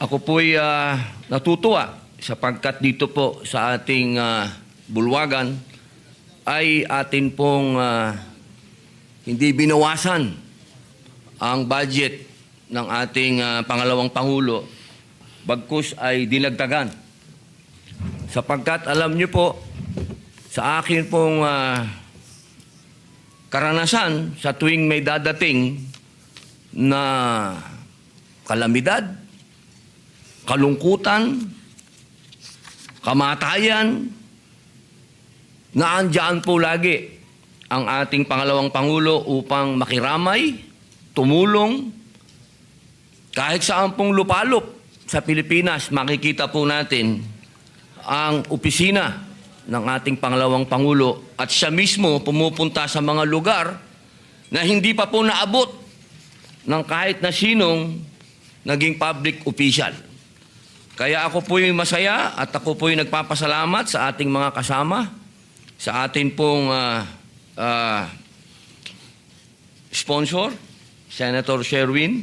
Ako po'y ah, natutuwa sapagkat dito po sa ating ah, bulwagan ay atin pong ah, hindi binawasan ang budget ng ating ah, pangalawang Pangulo bagkus ay dinagdagan. Sapagkat alam niyo po, sa akin pong ah, karanasan sa tuwing may dadating na kalamidad, kalungkutan, kamatayan, naandyan po lagi ang ating pangalawang Pangulo upang makiramay, tumulong, kahit saan pong lupalop sa Pilipinas, makikita po natin ang opisina ng ating pangalawang Pangulo at siya mismo pumupunta sa mga lugar na hindi pa po naabot ng kahit na sinong naging public official. Kaya ako po'y masaya at ako po'y nagpapasalamat sa ating mga kasama, sa atin pong ah, ah, sponsor, Senator Sherwin,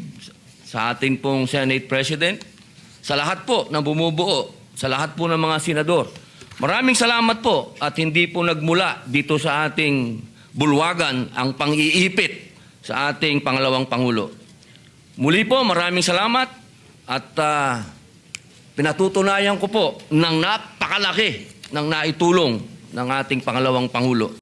sa atin pong Senate President, sa lahat po na bumubuo, sa lahat po ng mga senador. Maraming salamat po at hindi po nagmula dito sa ating bulwagan ang pang-iipit sa ating pangalawang Pangulo. Muli po, maraming salamat at ah, pinatutunayan ko po ng napakalaki ng naitulong ng ating pangalawang Pangulo.